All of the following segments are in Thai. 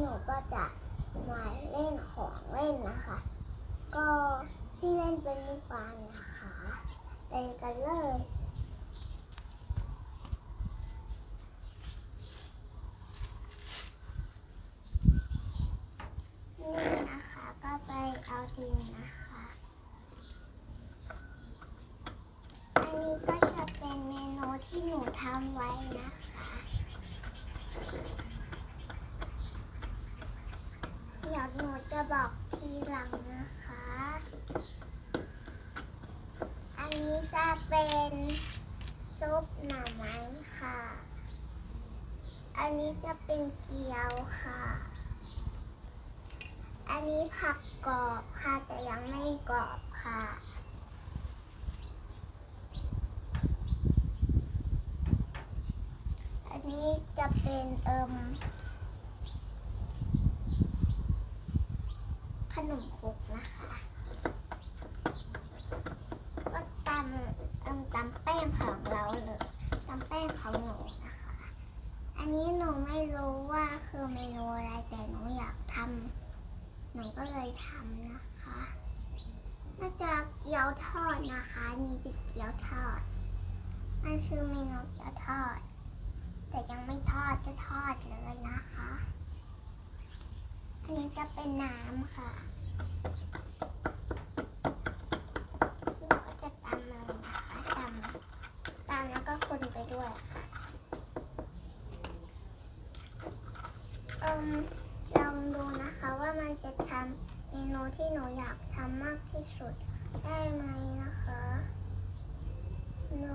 หนูก็จะมาเล่นของเล่นนะคะ ก็ที่เล่นเป็นลูกบอลนะคะไปกันเลยนี่นะคะก็ไปเอาดินนะคะ อันนี้ก็จะเป็นเมนูที่หนูทำไว้นะคะ เดี๋ยวหนู จะบอกทีหลังนะคะ อันนี้จะเป็นซุปหน่อไม้ค่ะ อันนี้จะเป็นเกี๊ยวค่ะ อันนี้ผักกรอบค่ะแต่ยังไม่กรอบค่ะอันนี้จะเป็นเอิม นมครกนะคะก็ตำเอิมตำแป้งของเราเลยตำแป้งของหนูนะคะ อันนี้หนูไม่รู้ว่าคือเมนูอะไรแต่หนูอยากทำหนูก็เลยทำนะคะน่าจะเกี๊ยวทอดนะคะนี่เป็นเกี๊ยวทอดมันคือเมนูเกี๊ยวทอด แต่ยังไม่ทอดจะทอดเลยนะคะ อันนี้จะเป็นน้ำค่ะ เราก็จะตำเลยนะคะตำตำแล้วก็คนไปด้วยค่ะเอิมลองดูนะคะว่ามันจะทำเมนูที่หนูอยากทำมากที่สุดได้ไหมนะคะหนู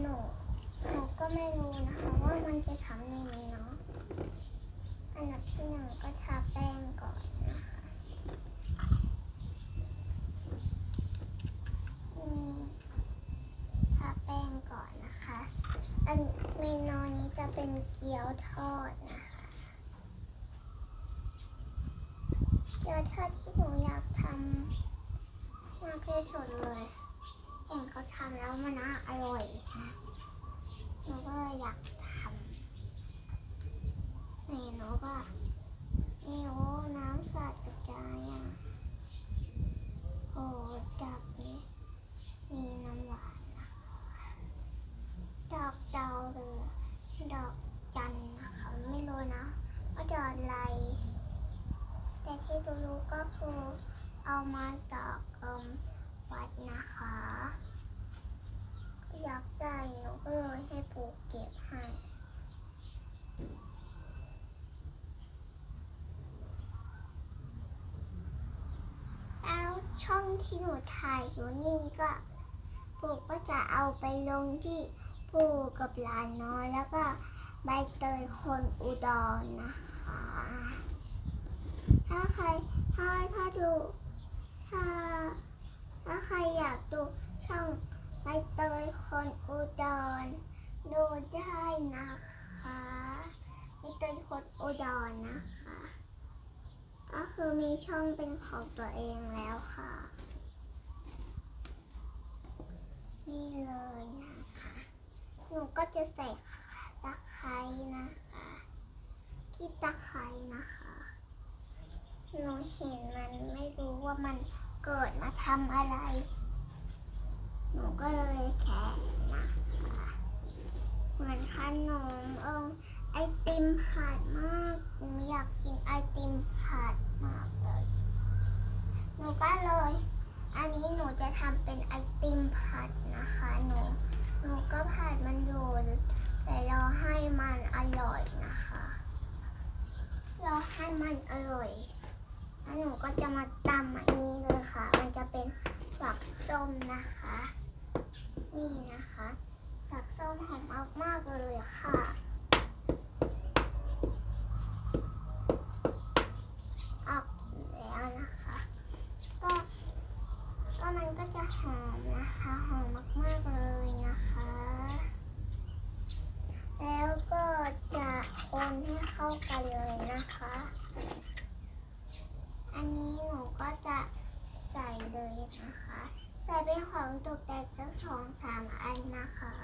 หนูหนูก็ไม่รู้นะคะว่ามันจะทำยังไงเนาะอันดับที่หนึ่งก็ทาแป้งก่อน ทาแป้งก่อนนะคะ อันเมนูนี้จะเป็นเกี๊ยวทอดนะคะ เกี๊ยวทอดที่หนูอยากทำมากที่สุดเลยเห็นเขาทำแล้วมันน่าอร่อยนะหนูก็เลยอยากทำนี่หนูก็นี่โอ้น้ำสาดกระจายอะโอ้จากนี้ มีน้ำหวานนะคะดอกเจ้าเรือดอกจันนะคะไม่รู้นะว่าดอกอะไร แต่ที่รู้ก็คือเอามาจากเอิมวัดนะคะอยากได้หนูก็เลยให้ปู่เก็บให้แล้วช่องที่หนูถ่ายอยู่นี่ก็ูก็จะเอาไปลงที่ปู่กับหลานน้อยแล้วก็ใบเตยคนอุดรนะคะ ถ้าใครถ้าถ้าดูถ้าถ้าใครอยากดูช่องใบเตยคนอุดรดูได้นะคะใบเตยคนอุดรนะคะ ก็คือมีช่องเป็นของตัวเองแล้วค่ะ นี่เลยนะคะ หนูก็จะใส่ตะไคร้นะคะขี้ตะไคร้นะคะ หนูเห็นมันไม่รู้ว่ามันเกิดมาทำอะไร หนูก็เลยแข่นะคะเหมือนขนมเอิงไอติมผัดมากหนูอยากกินไอติมผัดมากเลย หนูก็เลย อันนี้หนูจะทำเป็นไอติมผัดนะคะ หนู หนูก็ผัดมันอยู่แต่รอให้มันอร่อยนะคะ รอให้มันอร่อย แล้วหนูก็จะมาตำอันนี้เลยค่ะ มันจะเป็นฝักส้มนะคะ นี่นะคะฝักส้มหอมมากๆเลยค่ะ ออกแล้วนะคะ ก็ ก็มันก็จะหอม นะคะหอมมาก ๆ เลยนะคะ แล้วก็จะคนให้เข้ากันเลยนะคะ อันนี้หนูก็จะใส่เลยนะคะ ใส่เป็นของตกแต่งสักสองสามอันนะคะ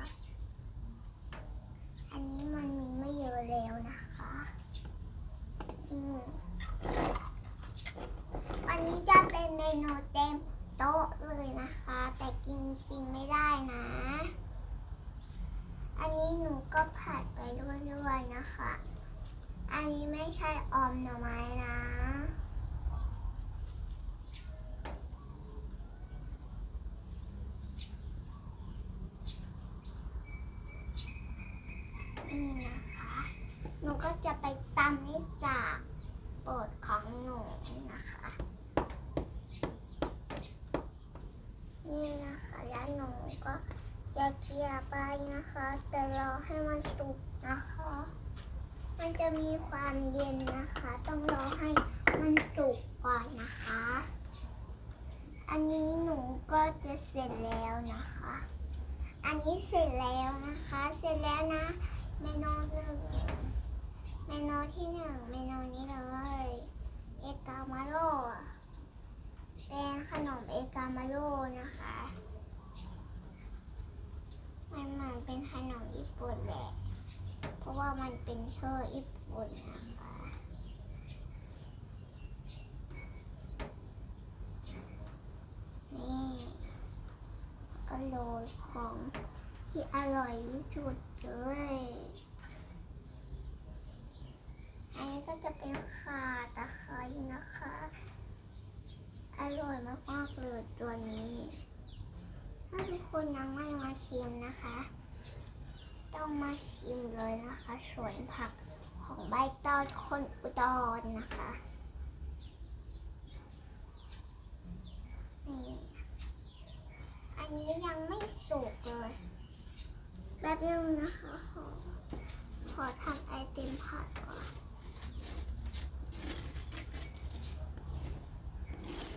อันนี้มันมีไม่เยอะแล้วนะคะอืมวันนี้จะเป็นเมนูเต็ม โต๊ะเลยนะคะ แต่กินจริงไม่ได้นะ อันนี้หนูก็ผัดไปเรื่อยๆนะคะ อันนี้ไม่ใช่ออมหน่อไม้นะนี่นะคะ หนูก็จะไปตำให้จากโปรดของหนูนะคะ นี่นะคะ แล้วหนูก็จะเคี่ยวไปนะคะ แต่รอให้มันสุกนะคะ มันจะมีความเย็นนะคะ ต้องรอให้มันสุกก่อนนะคะ อันนี้หนูก็จะเสร็จแล้วนะคะ อันนี้เสร็จแล้วนะคะ เสร็จแล้วนะ เมนูหนึ่งเมนูที่หนึ่งเมนูนี้เลย เอกามาโร่เป็นขนมเอกามาโร่นะคะ มันเหมือนเป็นขนมญี่ปุ่นแหละ เพราะว่ามันเป็นเชอร์ญี่ปุ่นนะคะ นี่ก็โรย ของที่อร่อยที่สุดเลย อันนี้ก็จะเป็นข่าตะไคร้นะคะ อร่อยมากๆเลยตัวนี้ ถ้าทุกคนยังไม่มาชิมนะคะ ต้องมาชิมเลยนะคะสวนผักของใบตองคนอุดรนะคะนี่ นี้ยังไม่สุกเลย แป๊บนึงนะคะ ขอ ขอทำไอติมผัดก่อน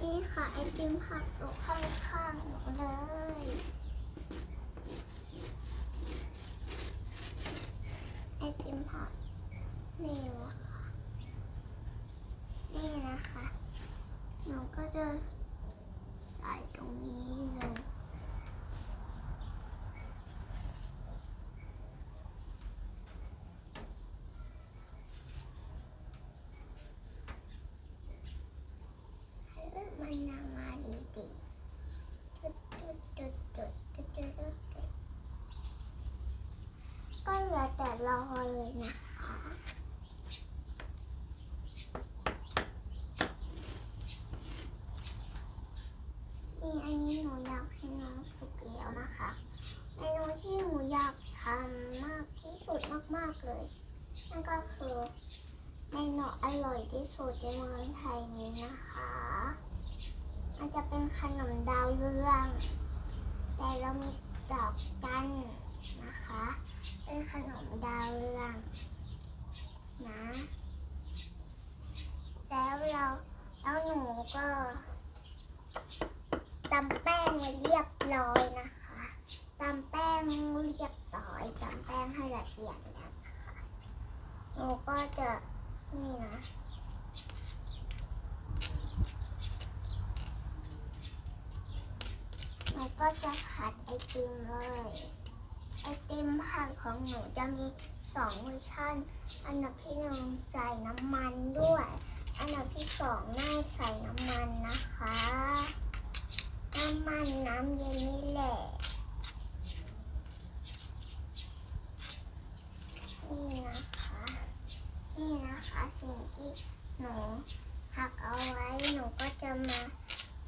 นี่ค่ะไอติมผัดอยู่ข้างๆหนูเลยไอติมผัดนี่แหละค่ะ นี่นะคะหนูก็จะ ก็เหลือแต่รอเลยนะคะนี่อันนี้หนูอยากให้น้องสุกแล้วนะคะเมนูที่หนูอยากทำมากที่สุดมากๆเลยนั่นก็คือเมนูอร่อยที่สุดในเมืองไทยนี้นะคะ มันจะเป็นขนมดาวเรือง แต่เรามีดอกจันนะคะ เป็นขนมดาวเรืองนะ แล้วเราแล้วหนูก็ตำแป้งไว้เรียบร้อยนะคะตำแป้งเรียบร้อยตำแป้งให้ละเอียดแล้วนะคะหนูก็จะนี่นะ มัน ก็จะผัดไอติมเลย ไอติมผัดของหนูจะมีสองเวอร์ชันอันดับที่หนึ่งใส่น้ำมันด้วย อันดับที่สองไม่ใส่น้ำมันนะคะ น้ำมันน้ำเย็นนี่แหละนี่นะคะ นี่นะคะสิ่งที่หนูหักเอาไว้หนูก็จะมา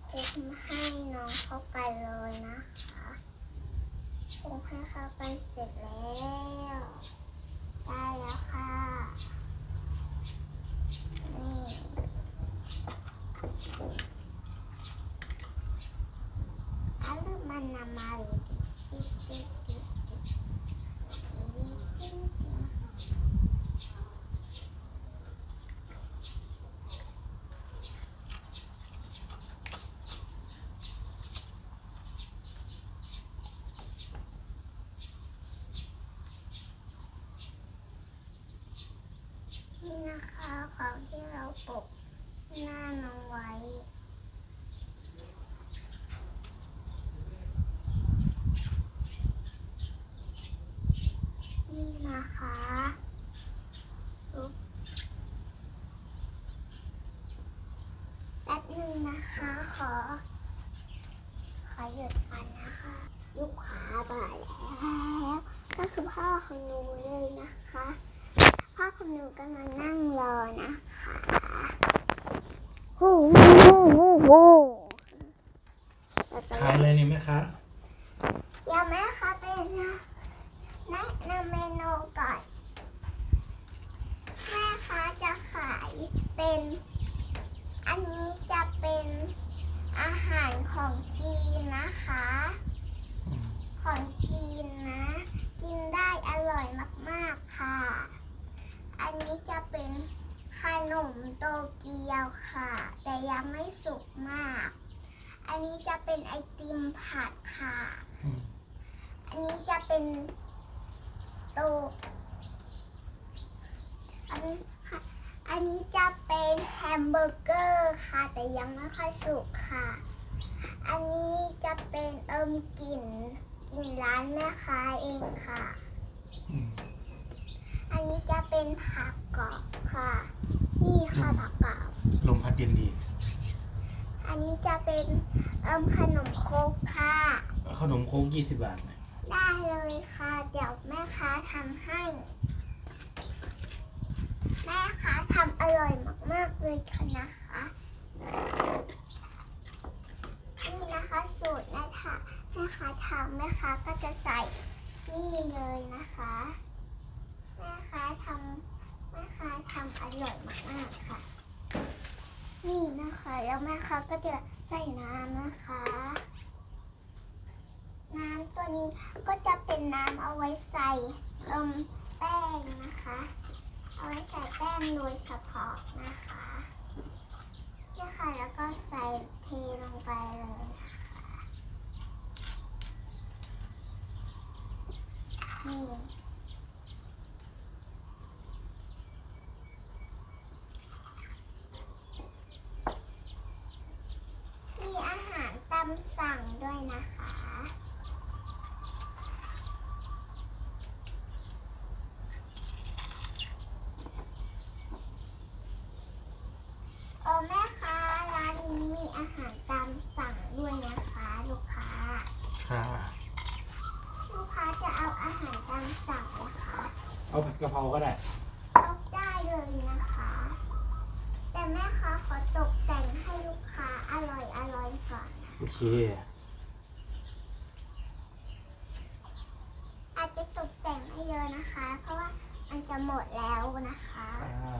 คลุกให้น้องเข้าไป นะคะคลุกให้เข้ากันเสร็จแล้ว ได้แล้วค่ะ นี่อันนี้มันนำมาเลยติ๊ดติ๊ดติ๊ดติ๊ดติ๊ดติ๊ดติ๊ด นี่นะคะของที่เราปกหน้าน้องไว้ นึงนะคะ ขอ ขอหยุดก่อนนะคะ ลูกค้ามาแล้ว ก็คือพ่อของหนูเลยนะคะ พ่อของหนูกำลังนั่งรอนะคะฮู้ฮู้ฮู้ฮู้แล้วก็ขายเลยนี่ไหมคะ เดี๋ยวแม่คะเป็นแนะนำเมนูก่อน แม่คะจะขายเป็น อันนี้จะเป็นอาหารของจีนนะคะ ของจีนนะ กินได้อร่อยมากๆค่ะ อันนี้จะเป็นขนมโตเกียวค่ะ แต่ยังไม่สุกมาก อันนี้จะเป็นไอติม ผัดค่ะ อืมอันนี้จะเป็นโตอันนี้ค่ะ อันนี้จะเป็นแฮมเบอร์เกอร์ค่ะ แต่ยังไม่ค่อยสุกค่ะ อันนี้จะเป็นเอิมกลิ่นกลิ่นร้านแม่ค้าเองค่ะ อืมอันนี้จะเป็นผักกรอบค่ะ นี่ค่ะผักกรอบ ลมพัดเย็นดีอั นนี้จะเป็นเอิมขนมโคกค่ะ ขนมโค้กยี่สิบบาทนะได้เลยค่ะ เดี๋ยวแม่ค้าทำให้ แม่ค้าทำอร่อยมากๆเลยค่ะนะคะ นี่นะคะสูตรนะคะแม่ค้าทำแม่ค้าก็จะใส่นี่เลยนะคะ แม่ค้าทำแม่ค้าทำอร่อยมากๆค่ะ นี่นะคะ แล้วแม่ค้าก็จะใส่น้ำนะคะ น้ำตัวนี้ก็จะเป็นน้ำเอาไว้ใส่ตมแป้งนะคะ เอาไว้ใส่แป้งโดยเฉพาะนะคะนี่ค่ะแล้วก็ใส่เทลงไปเลยค่ะนี่มีอาหารตามสั่งด้วยนะคะ เออแม่คะร้านนี้มีอาหารตามสั่งด้วยนะคะ ลูกค้า ค่ะ ลูกค้าจะเอาอาหารตามสั่งนะคะเอาผัดกะเพราก็ได้ เอาได้เลยนะคะ แต่แม่ค้าขอตกแต่งให้ลูกค้าอร่อยอร่อยก่อนนะโอเค อาจจะตกแต่งไม่เยอะนะคะ เพราะว่ามันจะหมดแล้วนะคะ อ่า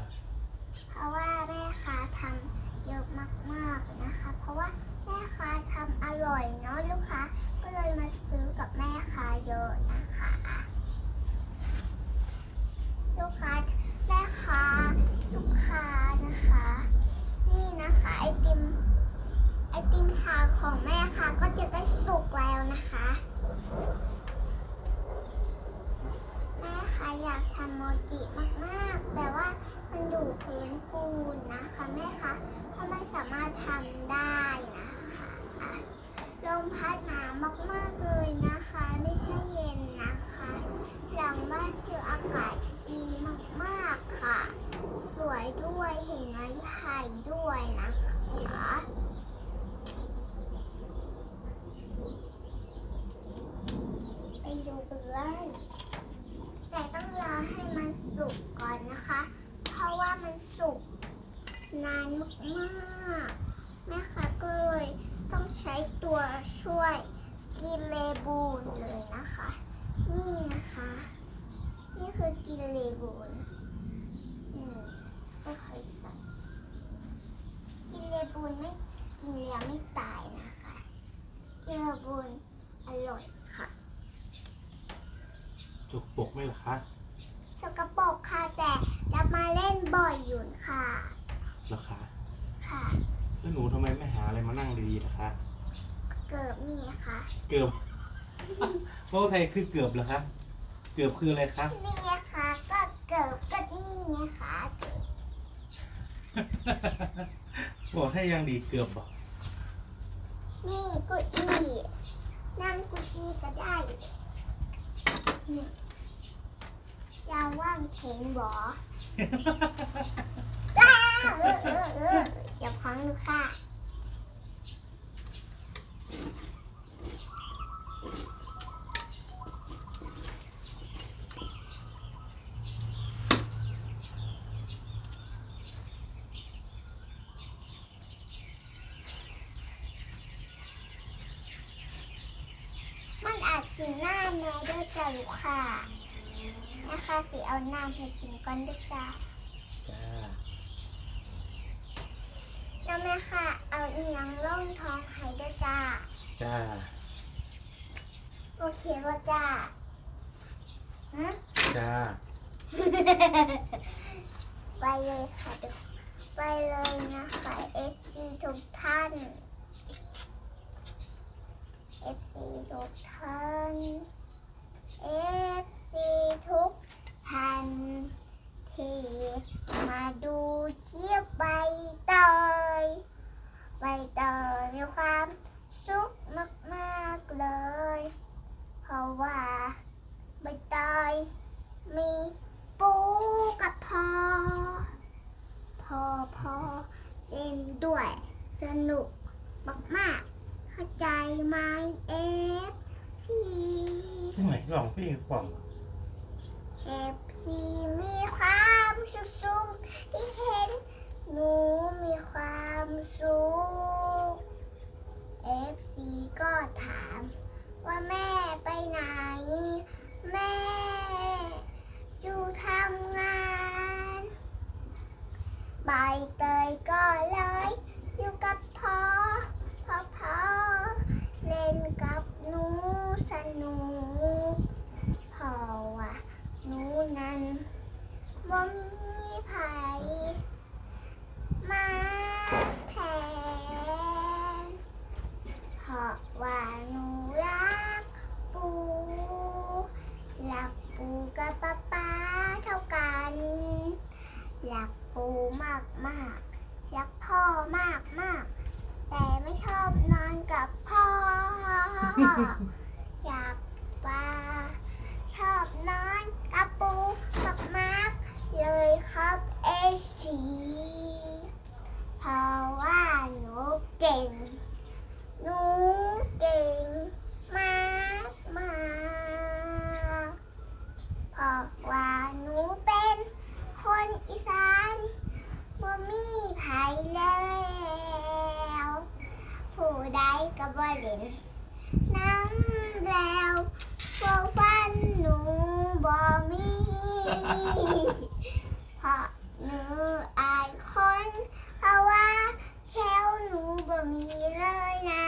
เพราะว่าแม่ค้าทำเยอะมากๆนะคะ เพราะว่า แม่ค้าทำอร่อยเนาะลูกค้าก็เลยมาซื้อกับแม่ค้าเยอะนะคะ ลูกค้าแม่ค้าลูกค้านะคะ นี่นะคะไอติมไอติมทาของแม่ค้าก็จะได้สุกแล้วนะคะ แม่คะอยากทำโมจิมากๆ แต่ว่ามันอยู่พื้นปูนนะคะแม่คะถ้าไม่สามารถทำได้นะคะ ลมพัดหนาวมากๆเลยนะคะ ไม่ใช่เย็นนะคะ หลังบ้านคืออากาศดีมากๆค่ะ สวยด้วยเห็นไม้ไผ่ด้วยนะคะไปดูกันเลยแต่ต้องรอให้มันสุกก่อนนะคะ เพราะว่ามันสุกนานมากๆแม่ค้าก็เลย ต้องใช้ตัวช่วยกินเลบูนเลยนะคะ นี่นะคะ นี่คือกินเลบูนอืมก็เคยใส่กินเลบูนไม่กินแล้วไม่ตายนะคะ กินเลบูนอร่อยค่ะจุกปกไหมล่ะคะสกปรกค่ะแต่จะมาเล่นบ่อยอยู่ค่ะเหรอคะค่ะ แล้วหนูทำไมไม่หาอะไรมานั่งดีๆล่ะคะ เกิดนี่ค่ะเกือบโอ้ไทยคือเกือบเหรอคะ เกือบคืออะไรคะ นี่ค่ะก็เกิดก็นี่ไงคะเกิดบอกให้ยังดีเกือบบอกนี่เกุอี้นั่งเกุอี้ก็ได้นี่ยาว่างเทนบออ้า อย่าพังดูค่ะมันอาจสีหน้าในด้วยจ้ะลูกค่ะแม่ค่ะสีเอาหน้าไปกินก่อนด้วยจ้า แล้วแม่ค่ะ เอาอีหยังล่องท้องให้ด้วยจ้าจ้าโอเคว่าจ้าฮะ จ้าไปเลยค่ะทุกไปเลยนะคะ FC ทุกท่าน FC ทุกท่าน FC ทุกท่าน ที่มาดูเชียบใบเตยใบเตยมีความสุขมากๆเลย เพราะว่าใบเตยมีปูกับพอ พอพอเล่นด้วย สนุกมากๆเข้าใจไหมเอฟซีที่ไหนลองพี่ฟังเอฟซีมีความ สุขที่เห็น หนูมีความสุขเอฟซีก็ถาม ว่าแม่ไปไหน แม่ อยู่ทำงานใบเตยก็เลย อยู่กับพ่อพ่อพ่อเล่นกับหนูสนุกเพราะว่าหนูนั้น บ่มีไผมาแทน เพราะว่าหนูรักปู รักปูกับป๊าป๊าเท่ากัน รักปูมากมากๆรักพ่อมากมากๆแต่ไม่ชอบนอนกับพ่อ อยากปลาชอบนอนกับปูมากมากๆเลยครับเอชีเพราะว่าหนูเก่ง หนูเก่งมากมากๆเพราะว่าหนูเป็นคนอีสานบ่มีไผแล้ว ผู้ใดก็บ่เล่นน้ำแล้วพวกฟันหนูบ่มี เพราะหนูอายคนเพราะว่าแชวหนูบ่มีเลยนะ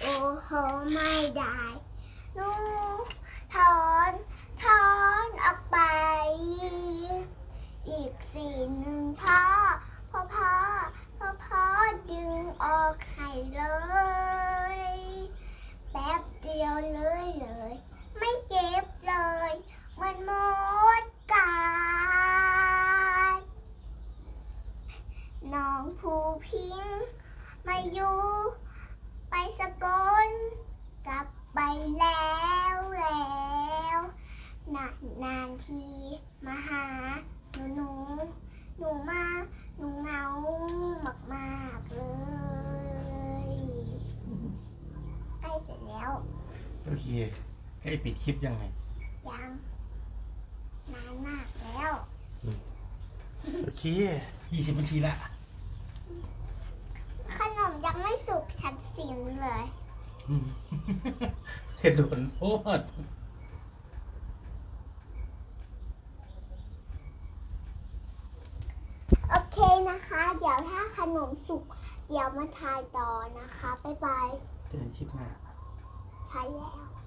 โอ้โหไม่ได้ หนูถอนถอนออกไป อีกสี่หนึ่งพ่อพ่อพ่อพ่อพ่อดึงออกให้เลย แป๊บเดียวเลยเลย ไม่เจ็บเลย มันหมดการน้องภูพิงค์มาอยู่ ไปสกลกลับไปแล้วแล้วนานนานๆทีมาหาหนูหนูหนูมาหนูเหงามากมากๆเลยใกล้เสร็จแล้ว โอเคให้ปิดคลิปยังไง ยังนานมากแล้วโอเคยี่สิบนาทีละ ขนมยังไม่สุกฉันสิมเลยอืมเห็ดโดนโพดโอเคนะคะ เดี๋ยวถ้าขนมสุกเดี๋ยวมาทายต่อนะคะบ๊ายบายเจอกันคลิปหน้า ใช้แล้ว